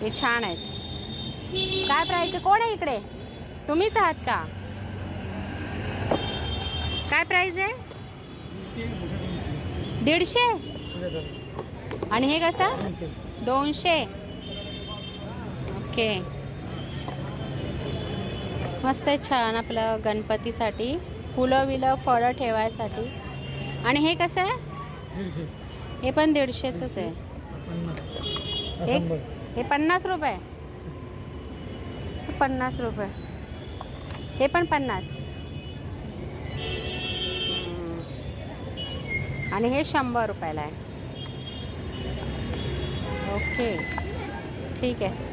हे छान आहेत. काय प्राईस आहे? कोण आहे इकडे? तुम्हीच आहात का? काय प्राईस आहे? दीडशे? आणि हे कसं? दोनशे. ओके. मस्त आहे छान आपलं गणपतीसाठी. फुलं विलं फळं ठेवायसाठी. आणि हे कसं आहे? हे पण दीडशेच आहे. एक हे पन्नास रुपये. पन्नास रुपये. हे पण पन्नास. आणि हे शंभर रुपयाला आहे. ओके. ठीक आहे.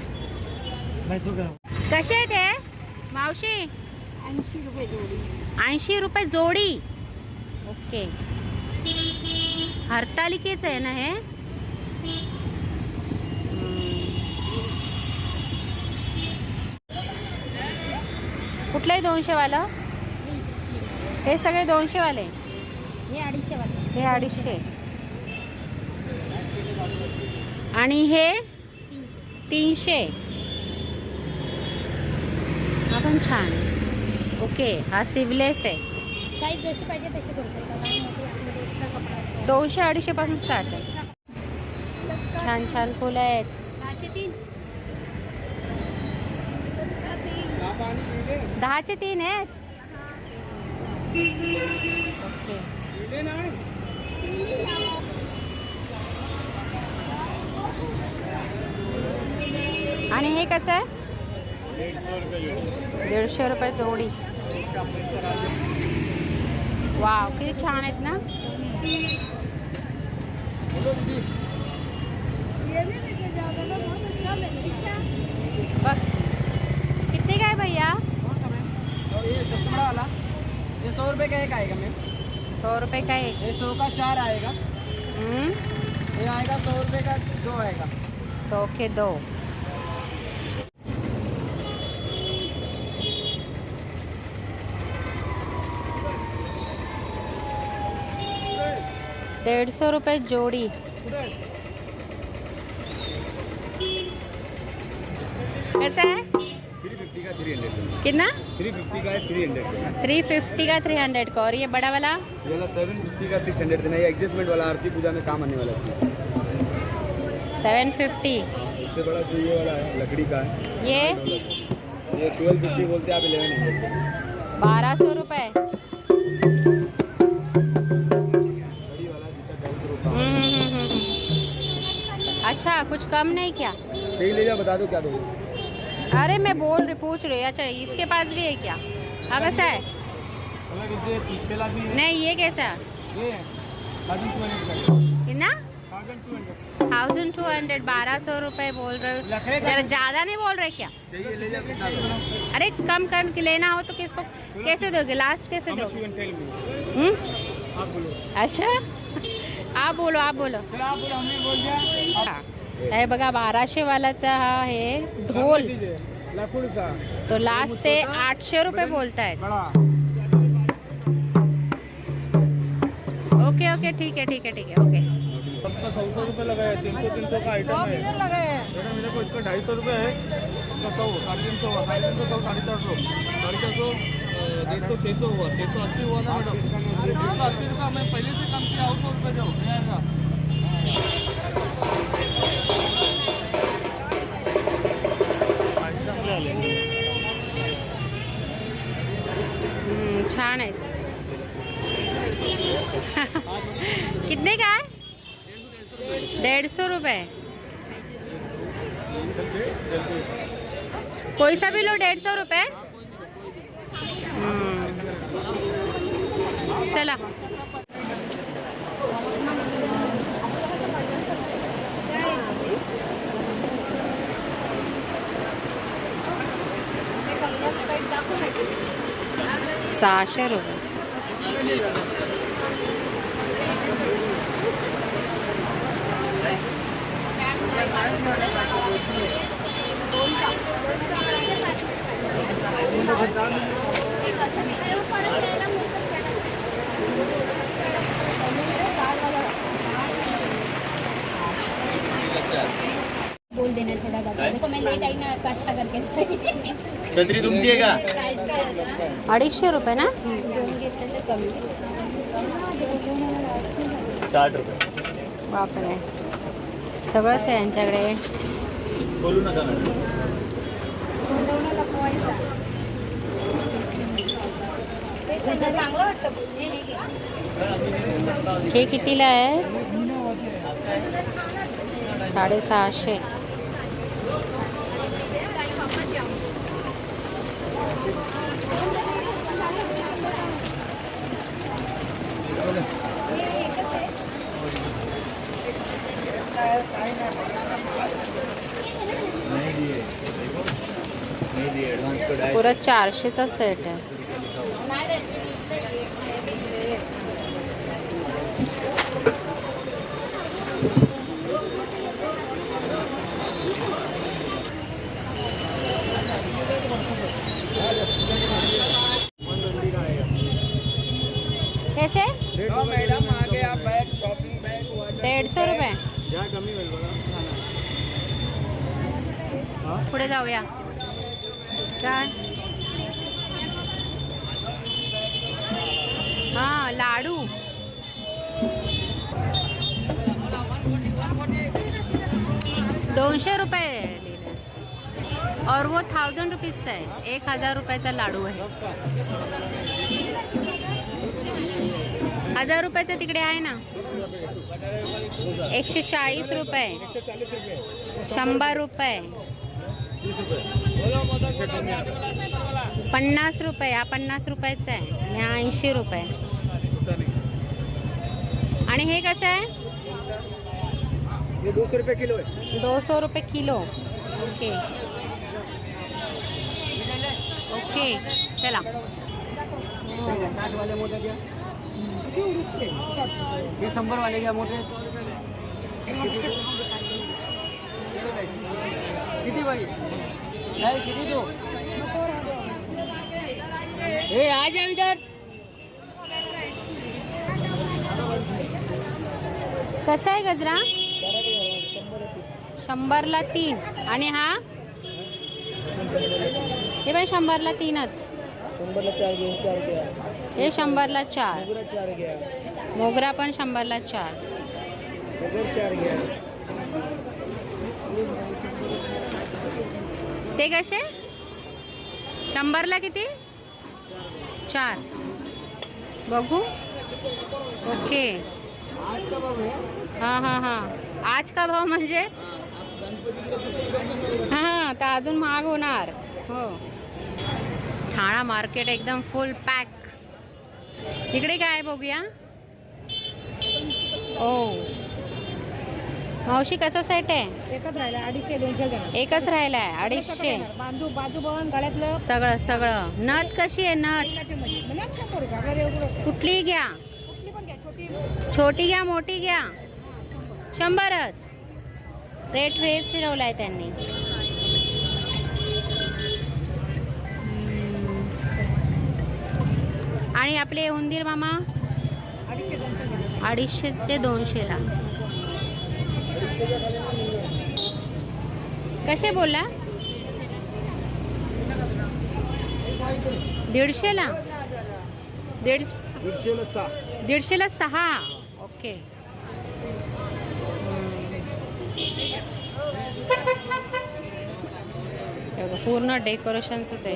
कसे आहेत हे? मावशी? ऐंशी रुपये जोडी. ऐंशी रुपये जोडी. ओके. हरतालिकेच आहे ना हे? कुठलं आहे दोनशेवालं? हे सगळे दोनशेवाले? हे अडीचशे वाले हे अडीचशे. आणि हे? तीनशे. हा पण छान. ओके हा सिवलेस आहे. साईज जशी पाहिजे तशी. दोनशे अडीचशे पासून स्टार्ट आहे छान छान फुलं आहेत. दहाचे तीन आहेत. ओके. आणि हे कसं आहे? दीडशे रुपये जोडी. वाव किती छान आहेत ना? सौ रुपये का एक आएगा मैम। सौ रुपये का एक। ये सौ का चार आएगा। हम्म, ये आएगा सौ रुपये का दो आएगा। सौ के दो। डेढ़ सौ रुपये जोड़ी। कैसा है? कितना? थ्री फिफ्टी का है थ्री हंड्रेड थ्री फिफ्टी का थ्री हंड्रेड का और ये बड़ा वाला? ये वाला सेवन फिफ्टी का सिक्स हंड्रेड देना ये एडजस्टमेंट वाला आरती पूजा में काम आने वाला है। सेवन फिफ्टी इससे बड़ा जो ये वाला है लकड़ी का है। ये? ये ट्वेल्व फिफ्टी बोलते हैं आप इलेवन हंड्रेड बारह सौ रुपये हम्म, हम्म, हम्म। अच्छा कुछ कम नहीं क्या? सही ले जाओ बता दो क्या दोगे? अरे मैं बोल रही पूछ रही अच्छा इसके पास भी है क्या? हाँ कैसा है? नहीं ये कैसा है? कितना थाउज़ेंड टू हंड्रेड बारह सौ रुपये बोल रहे हो। ज़्यादा नहीं बोल रहे क्या? दोगे अरे कम कर के लेना हो तो किसको कैसे दोगे? लास्ट कैसे दोगे? हम्म? अच्छा? आप बोलो आप बोलो। आप बोलो हमने बोल दिया। हे बघा बाराशे वालाचा हा आहे ढोल तो लास्ट ते आठशे रुपये बोलतायत. ओके ओके ठीक है ठीक है ठीक है ओके. सबका सौ सौ रुपये लगाया तीन सौ तीन सौ का आइटम है मैडम मेरे को इसका ढाई सौ रुपये है साढ़े तीन सौ साढ़े तीन सौ साढ़े चार सौ साढ़े चार सौ डेढ़ सौ छः सौ हुआ छः सौ अस्सी हुआ ना मैडम छः सौ अस्सी रुपये मैं पहले से कम किया और सौ रुपये दो छान आहेत. कितने का है? डेढ़ सौ रुपये कोई सा भी लो डेढ़ सौ रुपये चला। साशर हो बोल देना थोड़ा देखो मैं लेट आई ना अच्छा करके। छतरी तुमची आहे का अडीचशे रुपये ना? साठ रुपये. बापरे. सगळंच आहे यांच्याकडे. बोलू नका. हे कितीला आहे? साडेसहाशे नाही दिए नाही दिए ॲडव्हान्स कोड आहे पुरं चारशेचा सेट आहे. नाही रे, ते दिसतंय, हे heavy grey. कैसे? हाँ मैडम आगे आप बैग शॉपिंग बैग दीड सौ रुपये ज्या कमी होईल बघा पुढे जाऊया। काय? हा लाडू. दोनशे रुपये और वो थाउजंड रुपीजचा आहे. एक हजार रुपयाचा लाडू आहे. हजार रुपयाचा तिकडे आहे ना. एकशे चाळीस रुपये. शंभर रुपये. पन्नास रुपये. हा पन्नास रुपयाचा आहे. आणि ऐंशी रुपये. आणि हे कसं आहे? ये दो सौ रुपये किलो है दो सौ रुपये किलो. ओके. ओके. चला. साठ वाले मोटे क्या ये शंभर वाले क्या मोटे सौ रुपये किती बाई? नाही किती दो ए आ जा इधर कसा आहे गजरा? शंभरला तीन. आणि हा? हे बाई शंभरला तीनच. हे शंभरला चार. मोगरा पण शंभरला चार. ते कसे? शंभरला किती? चार. बघू. ओके. है हां हां. आज का भाव म्हणजे? हां तर अजून महाग होणार. हो. ठाणा मार्केट एकदम फुल पॅक इकडे काय आहे बघूया? ओ. मावशी कसा सेट आहे? एकच राहिला अडीचशे दोनशे एकच राहिला आहे अडीचशे. बाजू बाजू बघून गळ्यातलं. सगळं सगळं. नथ कशी आहे नथ? कुठली पण घ्या छोटी. छोटी घ्या मोठी घ्या. शंभरच. रेट वेच ठरवलाय त्यांनी. हम्म. आणि आपले उंदीर मामा? अडीचशे ते दोनशेला कसे बोला दीडशेला दीड दीडशेला सहा. दीडशेला सहा. ओके हे बघा, पूर्ण डेकोरेशनच आहे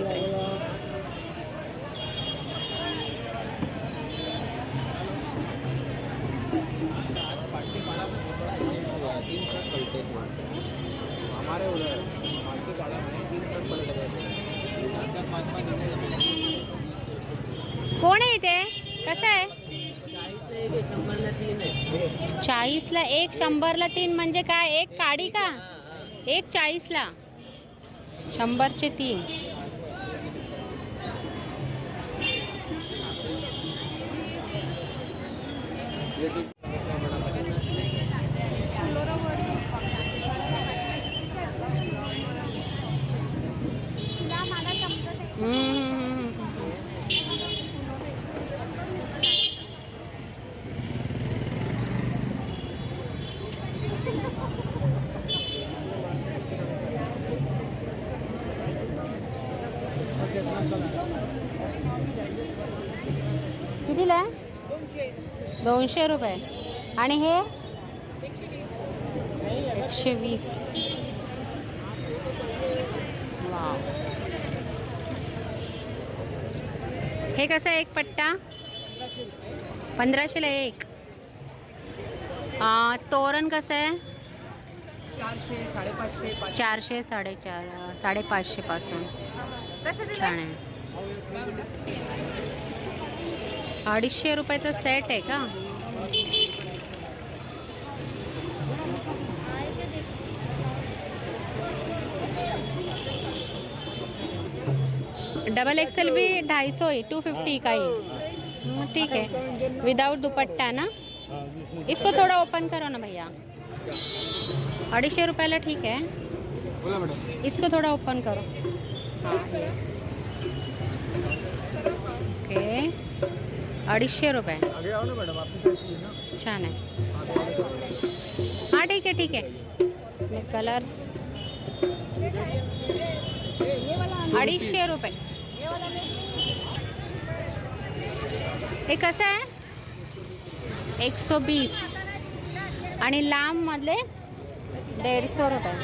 कोण आहे इथे? कसं आहे? चाळीसला एक शंभरला तीन. म्हणजे काय एक काडी का? एक चाळीसला. शंभरचे तीन. हम्म, हम्म, हम्म, हम्म. कितीला आहे दोनशे रुपये. आणि हे? एकशे वीस. हे कसं आहे एक पट्टा? पंधराशेला एक. तोरण कसं आहे? चारशे साडेपाचशे पाचशे. चारशे साडेचार साडेपाचशे पासून. छान आहे. अडीचशे रुपयाचा सेट आहे का? डबल एक्सेल भी ढाई सौ ही टू फिफ्टी का ही ठीक है विदाउट दुपट्टा ना? इसको थोड़ा ओपन करो ना भैया. अडीचशे रुपयाला ठीक मॅडम. इसको थोड़ा ओपन करो. हाँ. अडीचशे रुपये. छान आहे. हाँ ठीक है ठीक है. इसमें कलर्स अडीचशे रुपये. हे कसं आहे? एकशे बीस आणि लांब मधले दीडशे रुपये.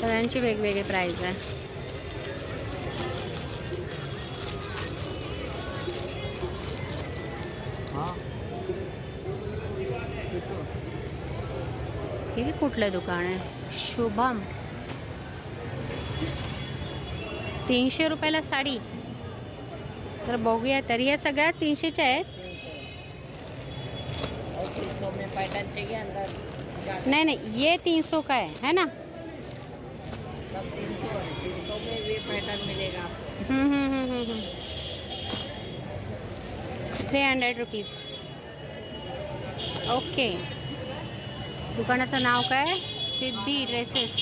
सगळ्यांची वेगवेगळी प्राईज आहे. हाँ। हे कुठलं दुकान आहे शुभम। तीनशे रुपयाला साडी। तर बघूया तरी या सगळ्या तीनशेच्या आहेत। पैठन चाहिए नहीं नहीं ये तीन सौ का है है ना? सब तीन सौ है तीन सौ में ये पैटर्न मिलेगा। हम्म, हम्म, हम्म, हम्म, हम्म. थ्री हंड्रेड रुपीज़ ओके दुकानाचं नाव काय? सिद्धी ड्रेसेस.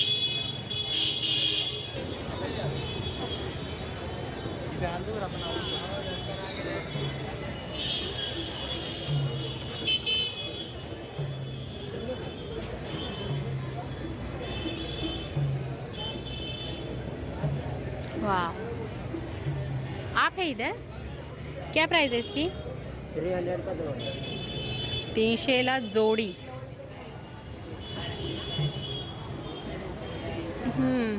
वाह आप है इधर? क्या प्राइस है इसकी? थ्री हंड्रेड का दो तीनशेला जोडी. हम्म.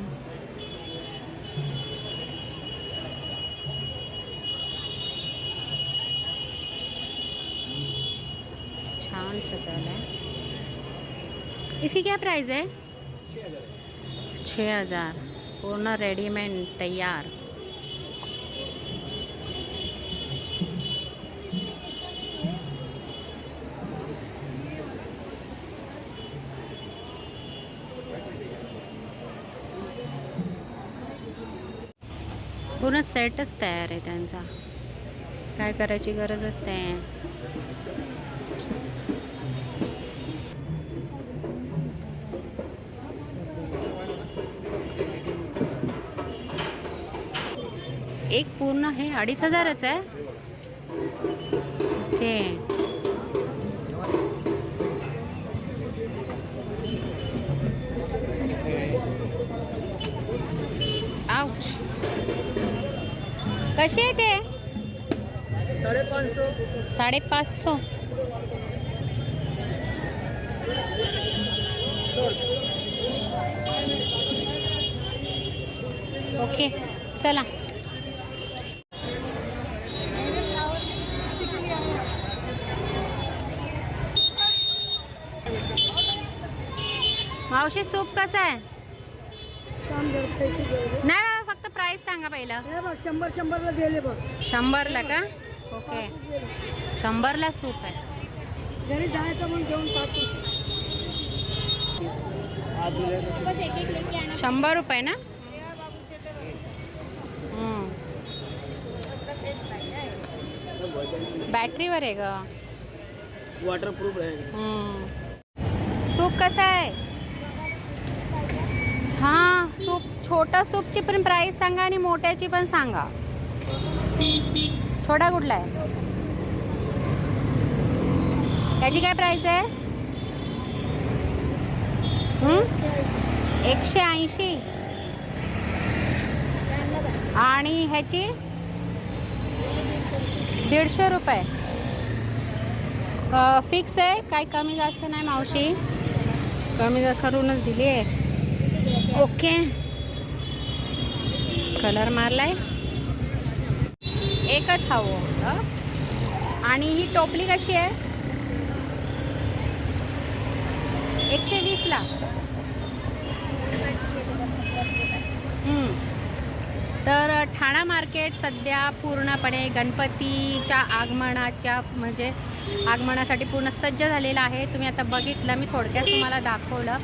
छान सजवलं है. इसकी क्या प्राइस है? छः हज़ार. पूर्ण रेडीमेड तैयार. पूर्ण सेटच तयार आहे त्यांचा. काय करायची गरजच नाही एक पूर्ण हे अडीच हजारच आहे. ते कसे आहे ते? साडेपाच सौ ओके चला. मावशी सूप कसा आहे? नाही प्राइस सांगा पहिलं. हे बघ शंभर शंभरला दिले बघ. शंभरला का? ओके. शंभरला सूप आहे. घरी जायचं म्हणून घेऊन पाहतो शंभर रुपये ना? हम्म. बॅटरीवर आहे ग. वाटर प्रूफ रहेगा हम्म. सूप कसा आहे हां सूप छोटा सूपची पण प्राईस सांगा आणि मोठ्याची पण सांगा. छोटा कुठला आहे? त्याची काय प्राईस आहे? एकशे ऐंशी. आणि ह्याची? दीडशे रुपये. फिक्स आहे? काही कमी जास्त नाही मावशी. कमी जा करूनच दिली आहे ओके. कलर मारलाय. एकच हवं होतं. आणि ही टोपली कशी आहे? एकशे वीसला तर ठाणा मार्केट सध्या पूर्णपणे गणपतीच्या आगमनाच्या म्हणजे आगमनासाठी पूर्ण सज्ज झालेलं आहे. तुम्ही आता बघितलं मी थोडक्यात तुम्हाला दाखवलं.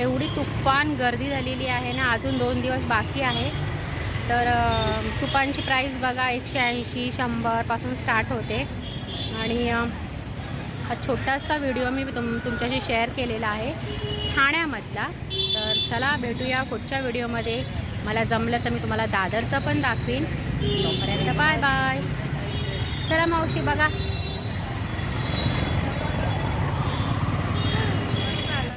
एवढी तुफान गर्दी झालेली आहे ना अजून दोन दिवस बाकी आहे. तर सुपांची प्राईस बघा एकशे ऐंशी शंभरपासून स्टार्ट होते. आणि हा छोटासा व्हिडिओ मी तुम तुमच्याशी शेअर केलेला आहे. ठाण्यामधला. तर चला भेटूया पुढच्या व्हिडिओमध्ये मला जमलं तर मी तुम्हाला दादरचं पण दाखवीन. तोपर्यंत बाय बाय चला मावशी बघा.